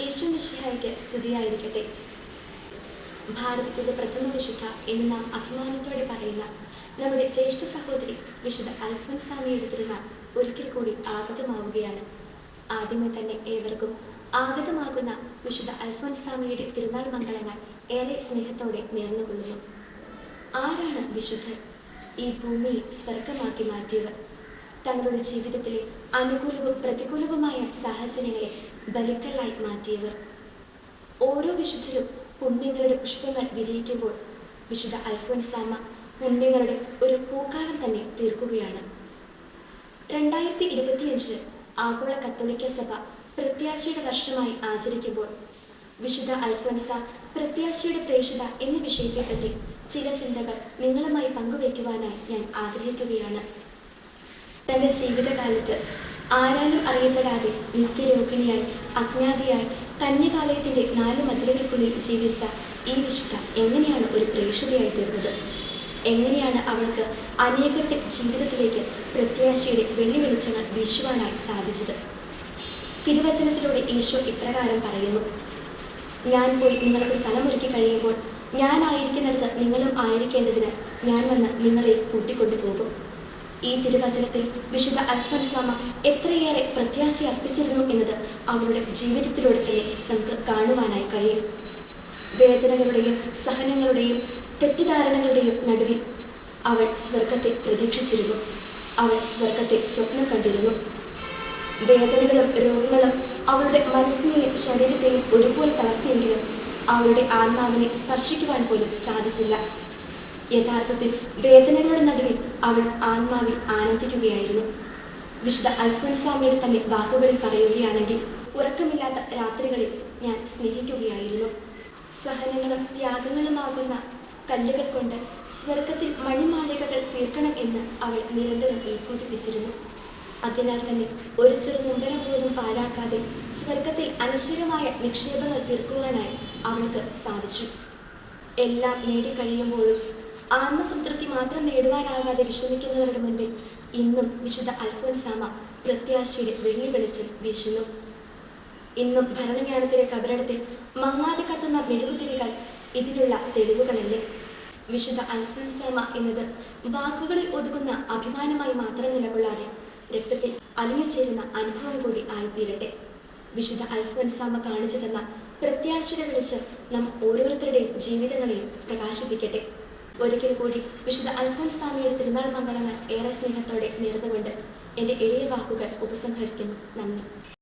യേശു മിശ്രയ്ക്ക് സ്തുതിയായിരിക്കട്ടെ. ഭാരതത്തിന്റെ പ്രഥമ വിശുദ്ധ എന്ന് നാം അഭിമാനത്തോടെ പറയുന്ന നമ്മുടെ ജ്യേഷ്ഠ സഹോദരി വിശുദ്ധ അൽഫോൻസാമിയുടെ തിരുനാൾ ഒരിക്കൽ കൂടി ആഗതമാവുകയാണ്. ആദ്യമേ തന്നെ ഏവർക്കും ആഗതമാകുന്ന വിശുദ്ധ അൽഫോൻസാമിയുടെ തിരുനാൾ മംഗളങ്ങൾ ഏറെ സ്നേഹത്തോടെ നേർന്നുകൊള്ളുന്നു. ആരാണ് വിശുദ്ധർ? ഈ ഭൂമിയെ സ്വർഗമാക്കി മാറ്റിയവർ. തങ്ങളുടെ ജീവിതത്തിലെ അനുകൂലവും പ്രതികൂലവുമായ സാഹചര്യങ്ങളെ ബലിക്കല്ലായി മാറ്റിയവർ. ഓരോ വിശുദ്ധരും പുണ്യങ്ങളുടെ പുഷ്പങ്ങൾ വിരിയിക്കുമ്പോൾ വിശുദ്ധ അൽഫോൻസാമ പുണ്യങ്ങളുടെ ഒരു പൂക്കാലം തന്നെ തീർക്കുകയാണ്. രണ്ടായിരത്തി ഇരുപത്തിയഞ്ച് ആഗോള കത്തോലിക്ക സഭ പ്രത്യാശയുടെ വർഷമായി ആചരിക്കുമ്പോൾ വിശുദ്ധ അൽഫോൻസ പ്രത്യാശയുടെ പ്രേക്ഷിത എന്ന വിഷയത്തെപ്പറ്റി ചില ചിന്തകൾ നിങ്ങളുമായി പങ്കുവയ്ക്കുവാനായി ഞാൻ ആഗ്രഹിക്കുകയാണ്. തന്റെ ജീവിതകാലത്ത് ആരാലും അറിയപ്പെടാതെ നിത്യരോഗിണിയായി അജ്ഞാതിയായി കന്യകാലയത്തിന്റെ നാല് മതിലുകൾക്കുള്ളിൽ ജീവിച്ച ഈ വിശുദ്ധ എങ്ങനെയാണ് ഒരു പ്രേക്ഷിതയായി തീർന്നത്? എങ്ങനെയാണ് അവൾക്ക് അനേകരുടെ ജീവിതത്തിലേക്ക് പ്രത്യാശയുടെ വെള്ളി വെളിച്ചങ്ങൾ വീശുവാനായി സാധിച്ചത്? തിരുവചനത്തിലൂടെ ഈശോ ഇപ്രകാരം പറയുന്നു ഞാൻ പോയി നിങ്ങൾക്ക് സ്ഥലമൊരുക്കി കഴിയുമ്പോൾ ഞാനായിരിക്കുന്നിടത്ത് നിങ്ങളും ആയിരിക്കേണ്ടതിന് ഞാൻ വന്ന് നിങ്ങളെ കൂട്ടിക്കൊണ്ടു പോകും ഈ തിരുവചനത്തിൽ വിശുദ്ധ അൽഫൻസാമ എത്രയേറെ പ്രത്യാശ അർപ്പിച്ചിരുന്നു എന്നത് അവരുടെ ജീവിതത്തിലൂടെ തന്നെ നമുക്ക് കാണുവാനായി കഴിയും. വേദനകളുടെയും സഹനങ്ങളുടെയും തെറ്റിദ്ധാരണകളുടെയും നടുവിൽ അവൾ സ്വർഗത്തെ പ്രതീക്ഷിച്ചിരുന്നു. അവൾ സ്വർഗത്തെ സ്വപ്നം കണ്ടിരുന്നു. വേദനകളും രോഗങ്ങളും അവളുടെ മനസ്സിനെയും ശരീരത്തെയും ഒരുപോലെ തളർത്തിയെങ്കിലും അവളുടെ ആത്മാവിനെ സ്പർശിക്കുവാൻ പോലും സാധിച്ചില്ല. യഥാർത്ഥത്തിൽ വേദനകളുടെ നടുവിൽ അവൾ ആത്മാവിൽ ആനന്ദിക്കുകയായിരുന്നു. വിശുദ്ധ അൽഫോൻസാമിയുടെ തന്നെ വാക്കുകളിൽ പറയുകയാണെങ്കിൽ ഉറക്കമില്ലാത്ത രാത്രികളിൽ ഞാൻ സ്നേഹിക്കുകയായിരുന്നു. സഹനങ്ങളും ത്യാഗങ്ങളുമാകുന്ന കല്ലുകൾ കൊണ്ട് സ്വർഗത്തിൽ മണിമാളികകൾ തീർക്കണം എന്ന് അവൾ നിരന്തരം ഉത്ബോധിപ്പിച്ചിരുന്നു അതിനാൽ തന്നെ ഒരു ചെറു മുമ്പരം പോലും പാഴാക്കാതെ സ്വർഗത്തിൽ അനശ്വരമായ നിക്ഷേപങ്ങൾ തീർക്കുവാനായി അവൾക്ക് സാധിച്ചു. എല്ലാം നേടിക്കഴിയുമ്പോഴും ആത്മസംതൃപ്തി മാത്രം നേടുവാനാകാതെ വിഷമിക്കുന്നവരുടെ മുൻപിൽ ഇന്നും വിശുദ്ധ അൽഫോൻസാമ പ്രത്യാശയുടെ വെള്ളി വെളിച്ചം വീശുന്നു. ഇന്നും ഭരണജ്ഞാനത്തിലെ കബരടത്തിൽ മങ്ങാതെ കത്തുന്ന മെഴുകുതിരികൾ ഇതിനുള്ള തെളിവുകളല്ലേ? വിശുദ്ധ അൽഫോൻസാമ എന്നത് വാക്കുകളിൽ ഒതുങ്ങുന്ന അഭിമാനമായി മാത്രം നിലകൊള്ളാതെ രക്തത്തിൽ അലിഞ്ഞു അലിഞ്ഞുചേരുന്ന അനുഭവം കൂടി ആയിത്തീരട്ടെ. വിശുദ്ധ അൽഫോൻസാമ കാണിച്ചു തന്ന പ്രത്യാശയുടെ വെളിച്ചം നാം ഓരോരുത്തരുടെയും ജീവിതങ്ങളെയും പ്രകാശിപ്പിക്കട്ടെ. ഒരിക്കൽ കൂടി വിശുദ്ധ അൽഫോൻസാമയുടെ തിരുനാൾ മംഗളങ്ങൾ ഏറെ സ്നേഹത്തോടെ നേർന്നുകൊണ്ട് എന്റെ എളിയ വാക്കുകൾ ഉപസംഹരിക്കുന്നു. നന്ദി.